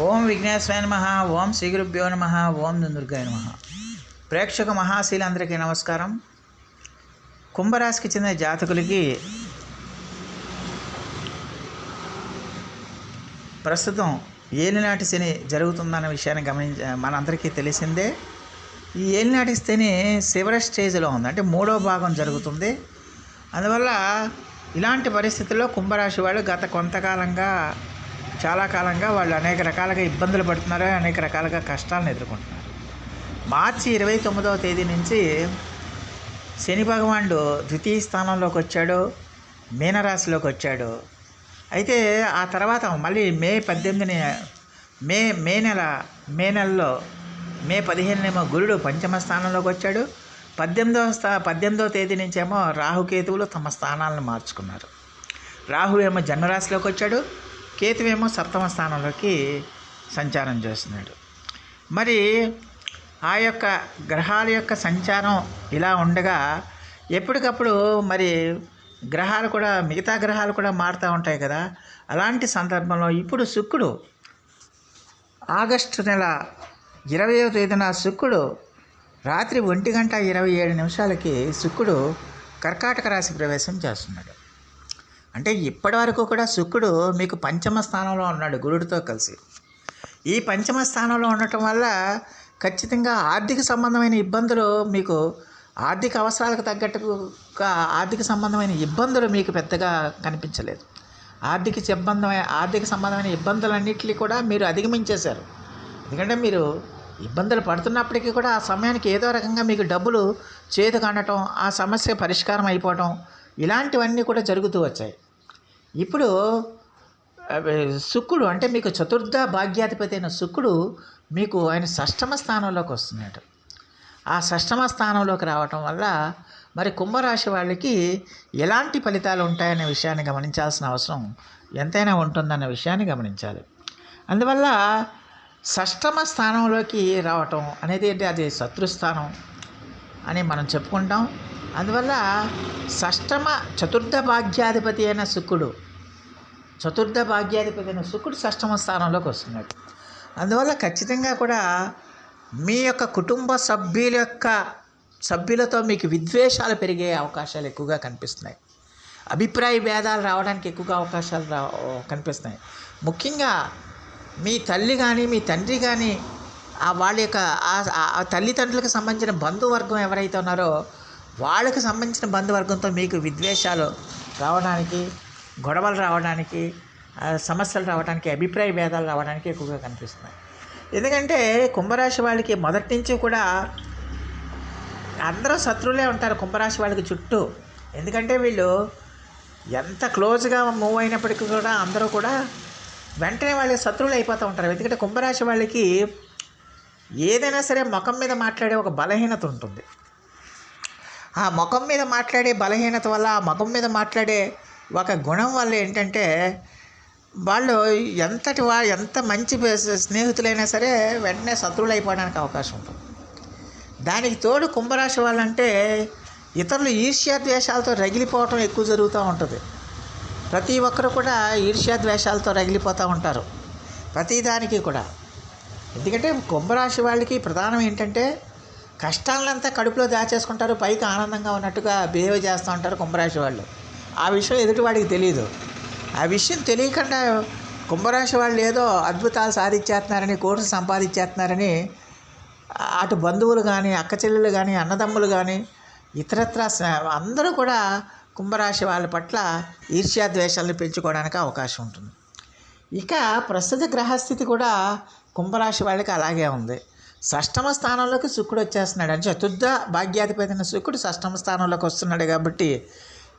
ఓం విఘ్నేశ్వరాయ నమ ఓం శ్రీ గురుభ్యో నమ ఓం దుందుర్గాయ నమ. ప్రేక్షక మహాశీలందరికీ నమస్కారం. కుంభరాశికి చెందిన జాతకులకి ప్రస్తుతం ఏలినాటి శని జరుగుతుందన్న విషయాన్ని గమనించ మనందరికీ తెలిసిందే. ఈ ఏలినాటి శని శివర స్టేజ్లో ఉంది. అంటే మూడో భాగం జరుగుతుంది. అందువల్ల ఇలాంటి పరిస్థితుల్లో కుంభరాశి వాళ్ళు గత కొంతకాలంగా చాలా కాలంగా వాళ్ళు అనేక రకాలుగా ఇబ్బందులు పడుతున్నారు అనేక రకాలుగా కష్టాలను ఎదుర్కొంటున్నారు. మార్చి ఇరవై తొమ్మిదవ తేదీ నుంచి శని భగవానుడు ద్వితీయ స్థానంలోకి వచ్చాడు మీనరాశిలోకి వచ్చాడు. అయితే ఆ తర్వాత మళ్ళీ మే పద్దెనిమిదిని మే మే నెల మే నెలలో మే పదిహేనునేమో గురుడు పంచమ స్థానంలోకి వచ్చాడు. పద్దెనిమిదవ స్థా పద్దెనిమిదవ తేదీ నుంచేమో రాహుకేతువులు తమ స్థానాలను మార్చుకున్నారు. రాహు ఏమో జన్మరాశిలోకి వచ్చాడు. కేతువేమో సప్తమ స్థానంలోకి సంచారం చేస్తున్నాడు. మరి ఆ యొక్క గ్రహాల యొక్క సంచారం ఇలా ఉండగా ఎప్పటికప్పుడు మరి గ్రహాలు కూడా మిగతా గ్రహాలు కూడా మారుతూ ఉంటాయి కదా. అలాంటి సందర్భంలో ఇప్పుడు శుక్రుడు ఆగస్టు నెల ఇరవయో తేదీన శుక్రుడు రాత్రి ఒంటి గంట ఇరవై ఏడు నిమిషాలకి శుక్రుడు కర్కాటక రాశి ప్రవేశం చేస్తున్నాడు. అంటే ఇప్పటి వరకు కూడా శుక్రుడు మీకు పంచమ స్థానంలో ఉన్నాడు గురుడితో కలిసి. ఈ పంచమ స్థానంలో ఉండటం వల్ల ఖచ్చితంగా ఆర్థిక సంబంధమైన ఇబ్బందులు మీకు ఆర్థిక అవసరాలకు తగ్గట్టుగా ఆర్థిక సంబంధమైన ఇబ్బందులు మీకు పెద్దగా కనిపించలేదు. ఆర్థిక సంబంధమైన ఆర్థిక సంబంధమైన ఇబ్బందులన్నింటినీ కూడా మీరు అధిగమించేశారు. ఎందుకంటే మీరు ఇబ్బందులు పడుతున్నప్పటికీ కూడా ఆ సమయానికి ఏదో రకంగా మీకు డబ్బులు చేతికి అందటం ఆ సమస్య పరిష్కారం అయిపోవటం ఇలాంటివన్నీ కూడా జరుగుతూ వచ్చాయి. ఇప్పుడు అవి శుక్రుడు అంటే మీకు చతుర్థ భాగ్యాధిపతి అయిన శుక్రుడు మీకు ఆయన షష్టమ స్థానంలోకి వస్తున్నాడు. ఆ షష్టమ స్థానంలోకి రావటం వల్ల మరి కుంభరాశి వాళ్ళకి ఎలాంటి ఫలితాలు ఉంటాయనే విషయాన్ని గమనించాల్సిన అవసరం ఎంతైనా ఉంటుందన్న విషయాన్ని గమనించాలి. అందువల్ల షష్టమ స్థానంలోకి రావటం అనేది ఏంటి? అది శత్రుస్థానం. అని మనం చెప్పుకుంటాం. అందువల్ల షష్టమ చతుర్థ భాగ్యాధిపతి అయిన శుక్రుడు చతుర్థ భాగ్యాధిపతి అయిన శుక్రుడు షష్టమ స్థానంలోకి వస్తున్నాడు. అందువల్ల ఖచ్చితంగా కూడా మీ యొక్క కుటుంబ సభ్యుల యొక్క సభ్యులతో మీకు విద్వేషాలు పెరిగే అవకాశాలు ఎక్కువగా కనిపిస్తున్నాయి. అభిప్రాయ భేదాలు రావడానికి ఎక్కువగా అవకాశాలు రా కనిపిస్తున్నాయి. ముఖ్యంగా మీ తల్లి కానీ మీ తండ్రి కానీ వాళ్ళ యొక్క ఆ- తల్లిదండ్రులకు సంబంధించిన బంధువర్గం ఎవరైతే ఉన్నారో వాళ్ళకు సంబంధించిన బంధువర్గంతో మీకు విద్వేషాలు రావడానికి గొడవలు రావడానికి సమస్యలు రావడానికి అభిప్రాయ భేదాలు రావడానికి ఎక్కువగా కనిపిస్తున్నాయి. ఎందుకంటే కుంభరాశి వాళ్ళకి మొదటి నుంచి కూడా అందరూ శత్రువులే ఉంటారు కుంభరాశి వాళ్ళకి చుట్టూ. ఎందుకంటే వీళ్ళు ఎంత క్లోజ్గా మూవ్ అయినప్పటికీ కూడా అందరూ కూడా వెంటనే వాళ్ళకి శత్రువులు అయిపోతూ ఉంటారు. ఎందుకంటే కుంభరాశి వాళ్ళకి ఏదైనా సరే ముఖం మీద మాట్లాడే ఒక బలహీనత ఉంటుంది. ఆ ముఖం మీద మాట్లాడే బలహీనత వల్ల ఆ ముఖం మీద మాట్లాడే ఒక గుణం వల్ల ఏంటంటే వాళ్ళు ఎంతటి వా ఎంత మంచి స్నేహితులైనా సరే వెంటనే శత్రువులు అయిపోవడానికి అవకాశం ఉంటుంది. దానికి తోడు కుంభరాశి వాళ్ళంటే ఇతరులు ఈర్ష్యాద్వేషాలతో రగిలిపోవటం ఎక్కువ జరుగుతూ ఉంటుంది. ప్రతి ఒక్కరు కూడా ఈర్ష్యాద్వేషాలతో రగిలిపోతూ ఉంటారు. ప్రతిదానికి కూడా. ఎందుకంటే కుంభరాశి వాళ్ళకి ప్రధానం ఏంటంటే కష్టాలంతా కడుపులో దాచేసుకుంటారు పైకి ఆనందంగా ఉన్నట్టుగా బిహేవ్ చేస్తూ ఉంటారు కుంభరాశి వాళ్ళు. ఆ విషయం ఎదుటివాడికి తెలియదు ఆ విషయం తెలియకుండా కుంభరాశి వాళ్ళు ఏదో అద్భుతాలు సాధించేస్తున్నారని కోర్సు సంపాదించేస్తున్నారని అటు బంధువులు కానీ అక్క చెల్లెలు కానీ అన్నదమ్ములు కానీ ఇతరత్ర అందరూ కూడా కుంభరాశి వాళ్ళ పట్ల ఈర్ష్యాద్వేషాలను పెంచుకోవడానికి అవకాశం ఉంటుంది. ఇక ప్రస్తుత గ్రహస్థితి కూడా కుంభరాశి వాళ్ళకి అలాగే ఉంది. షష్టమ స్థానంలోకి శుక్రుడు వచ్చేస్తున్నాడు. అంటే చతుర్థ భాగ్యాధిపతి అయిన శుక్రుడు షష్టమ స్థానంలోకి వస్తున్నాడు కాబట్టి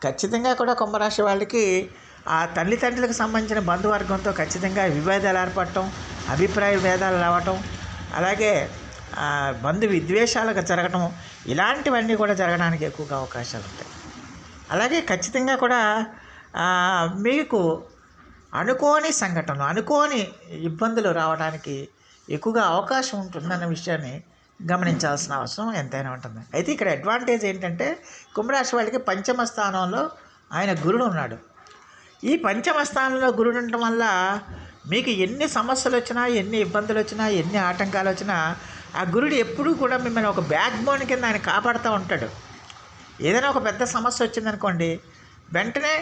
ఖచ్చితంగా కూడా కుంభరాశి వాళ్ళకి ఆ తల్లిదండ్రులకు సంబంధించిన బంధువర్గంతో ఖచ్చితంగా విభేదాలు ఏర్పడటం అభిప్రాయ భేదాలు రావటం అలాగే బంధు విద్వేషాలకు జరగటం ఇలాంటివన్నీ కూడా జరగడానికి ఎక్కువగా అవకాశాలు ఉంటాయి. అలాగే ఖచ్చితంగా కూడా మీకు అనుకోని సంఘటనలు అనుకోని ఇబ్బందులు రావడానికి ఎక్కువగా అవకాశం ఉంటుందన్న విషయాన్ని గమనించాల్సిన అవసరం ఎంతైనా ఉంటుంది. అయితే ఇక్కడ అడ్వాంటేజ్ ఏంటంటే కుంభరాశి వాళ్ళకి పంచమ స్థానంలో ఆయన గురుడు ఉన్నాడు. ఈ పంచమ స్థానంలో గురుడు ఉండటం వల్ల మీకు ఎన్ని సమస్యలు వచ్చినా ఎన్ని ఇబ్బందులు వచ్చినా ఎన్ని ఆటంకాలు వచ్చినా ఆ గురుడు ఎప్పుడూ కూడా మిమ్మల్ని ఒక బ్యాక్ బోన్ కింద ఆయన కాపాడుతూ ఉంటాడు. ఏదైనా ఒక పెద్ద సమస్య వచ్చిందనుకోండి వెంటనే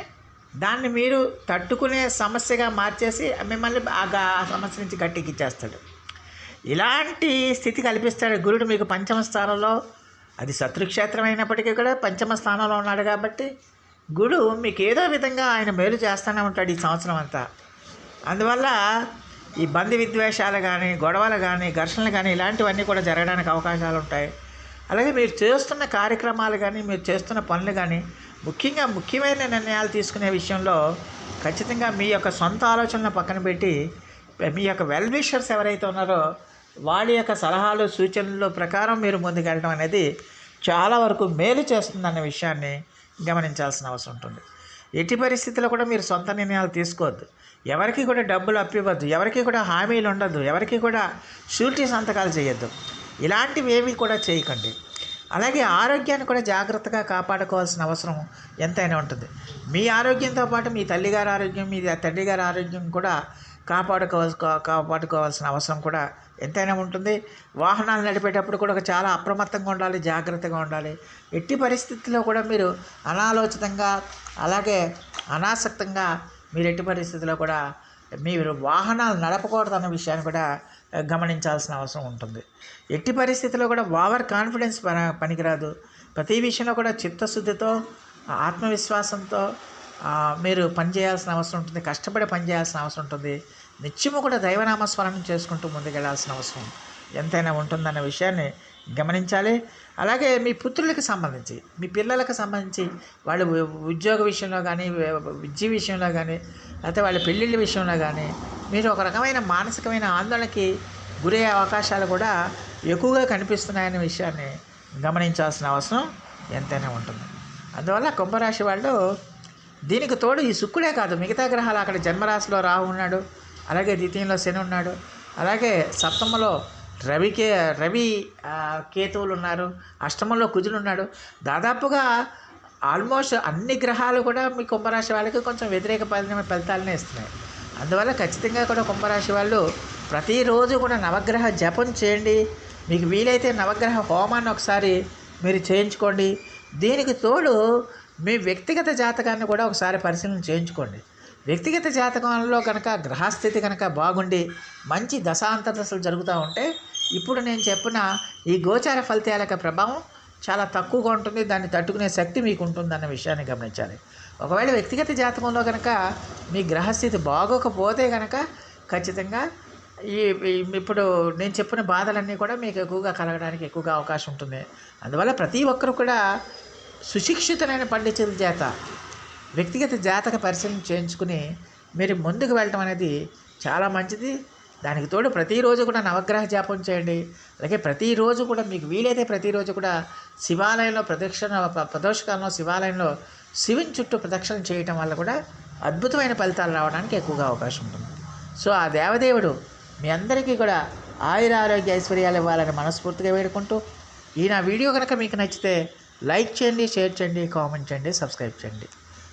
దాన్ని మీరు తట్టుకునే సమస్యగా మార్చేసి మిమ్మల్ని ఆ ఆ సమస్య నుంచి గట్టెక్కిచ్చేస్తాడు ఇలాంటి స్థితి కల్పిస్తాడు గురుడు మీకు పంచమ స్థానంలో. అది శత్రుక్షేత్రం అయినప్పటికీ కూడా పంచమ స్థానంలో ఉన్నాడు కాబట్టి గుడు మీకు ఏదో విధంగా ఆయన మేలు చేస్తూనే ఉంటాడు ఈ సంవత్సరం అంతా. అందువల్ల ఈ బంధు విద్వేషాలు కానీ గొడవలు కానీ ఘర్షణలు కానీ ఇలాంటివన్నీ కూడా జరగడానికి అవకాశాలు ఉంటాయి. అలాగే మీరు చేస్తున్న కార్యక్రమాలు కానీ మీరు చేస్తున్న పనులు కానీ ముఖ్యంగా ముఖ్యమైన నిర్ణయాలు తీసుకునే విషయంలో ఖచ్చితంగా మీ యొక్క సొంత ఆలోచనలు పక్కన పెట్టి మీ యొక్క వెల్ విషర్స్ ఎవరైతే ఉన్నారో వాళ్ళ యొక్క సలహాలు సూచనలు ప్రకారం మీరు ముందుకెళ్ళడం అనేది చాలా వరకు మేలు చేస్తుందన్న విషయాన్ని గమనించాల్సిన అవసరం ఉంటుంది. ఎట్టి పరిస్థితుల్లో కూడా మీరు సొంత నిర్ణయాలు తీసుకోవద్దు. ఎవరికి కూడా డబ్బులు అప్పివ్వద్దు. ఎవరికి కూడా హామీలు ఉండద్దు. ఎవరికి కూడా షూరిటీ సంతకాలు చేయొద్దు. ఇలాంటివి ఏవి కూడా చేయకండి. అలాగే ఆరోగ్యాన్ని కూడా జాగ్రత్తగా కాపాడుకోవాల్సిన అవసరం ఎంతైనా ఉంటుంది. మీ ఆరోగ్యంతో పాటు మీ తల్లిగారి ఆరోగ్యం మీ తండ్రి గారి ఆరోగ్యం కూడా కాపాడుకోవాల్సి కాపాడుకోవాల్సిన అవసరం కూడా ఎంతైనా ఉంటుంది. వాహనాలు నడిపేటప్పుడు కూడా ఒక చాలా అప్రమత్తంగా ఉండాలి జాగ్రత్తగా ఉండాలి. ఎట్టి పరిస్థితుల్లో కూడా మీరు అనాలోచితంగా అలాగే అనాసక్తంగా మీరు ఎట్టి పరిస్థితుల్లో కూడా మీరు వాహనాలు నడపకూడదు అన్న విషయాన్ని కూడా గమనించాల్సిన అవసరం ఉంటుంది. ఎట్టి పరిస్థితిలో కూడా ఓవర్ కాన్ఫిడెన్స్ పనికిరాదు. ప్రతి విషయంలో కూడా చిత్తశుద్ధితో ఆత్మవిశ్వాసంతో మీరు పనిచేయాల్సిన అవసరం ఉంటుంది. కష్టపడి పనిచేయాల్సిన అవసరం ఉంటుంది. నిత్యము కూడా దైవనామస్మరణం చేసుకుంటూ ముందుకెళ్ళాల్సిన అవసరం. ఎంతైనా ఉంటుందన్న విషయాన్ని గమనించాలి. అలాగే మీ పుత్రులకు సంబంధించి మీ పిల్లలకు సంబంధించి వాళ్ళ ఉ- ఉద్యోగ విషయంలో కానీ విద్య విషయంలో కానీ లేకపోతే వాళ్ళ పెళ్ళిళ్ళ విషయంలో కానీ మీరు ఒక రకమైన మానసికమైన ఆందోళనకి గురయ్యే అవకాశాలు కూడా ఎక్కువగా కనిపిస్తున్నాయనే విషయాన్ని గమనించాల్సిన అవసరం ఎంతైనా ఉంటుంది. అందువల్ల కుంభరాశి వాళ్ళు దీనికి తోడు ఈ శుక్రుడే కాదు మిగతా గ్రహాలు అక్కడ జన్మరాశిలో రాహు ఉన్నాడు అలాగే ద్వితీయంలో శని ఉన్నాడు అలాగే సప్తమలో రవికే రవి కేతువులు ఉన్నారు. అష్టమంలో కుజులు ఉన్నాడు. దాదాపుగా ఆల్మోస్ట్ అన్ని గ్రహాలు కూడా మీ కుంభరాశి వాళ్ళకి కొంచెం వ్యతిరేక ఫలితమైన ఫలితాలనే ఇస్తున్నాయి. అందువల్ల ఖచ్చితంగా కూడా కుంభరాశి వాళ్ళు ప్రతిరోజు కూడా నవగ్రహ జపం చేయండి. మీకు వీలైతే నవగ్రహ హోమాన్ని ఒకసారి మీరు చేయించుకోండి. దీనికి తోడు మీ వ్యక్తిగత జాతకాన్ని కూడా ఒకసారి పరిశీలన చేయించుకోండి. వ్యక్తిగత జాతకంలో కనుక గ్రహస్థితి కనుక బాగుండి మంచి దశాంతరదశలు జరుగుతూ ఉంటే ఇప్పుడు నేను చెప్పిన ఈ గోచార ఫలితాల యొక్క ప్రభావం చాలా తక్కువగా ఉంటుంది. దాన్ని తట్టుకునే శక్తి మీకు ఉంటుందన్న విషయాన్ని గమనించాలి. ఒకవేళ వ్యక్తిగత జాతకంలో కనుక మీ గ్రహస్థితి బాగోకపోతే కనుక ఖచ్చితంగా ఈ ఈ- ఇప్పుడు నేను చెప్పిన బాధలన్నీ కూడా మీకు ఎక్కువగా కలగడానికి ఎక్కువగా అవకాశం ఉంటుంది. అందువల్ల ప్రతి ఒక్కరు కూడా సుశిక్షితులైన పండితుల చేత వ్యక్తిగత జాతక పరిశీలన చేయించుకుని మీరు ముందుకు వెళ్ళటం అనేది చాలా మంచిది. దానికి తోడు ప్రతిరోజు కూడా నవగ్రహ జాపం చేయండి. అలాగే ప్రతిరోజు కూడా మీకు వీలైతే ప్రతిరోజు కూడా శివాలయంలో ప్రదక్షిణ ప్రదోషకాలంలో శివాలయంలో శివుని చుట్టూ ప్రదక్షిణ చేయటం వల్ల కూడా అద్భుతమైన ఫలితాలు రావడానికి ఎక్కువగా అవకాశం ఉంటుంది. సో ఆ దేవదేవుడు మీ అందరికీ కూడా ఆయుర ఆరోగ్య ఐశ్వర్యాలు ఇవ్వాలని మనస్ఫూర్తిగా వేడుకుంటూ ఈ నా వీడియో కనుక మీకు నచ్చితే లైక్ చేయండి షేర్ చేయండి కామెంట్ చేయండి సబ్స్క్రైబ్ చేయండి.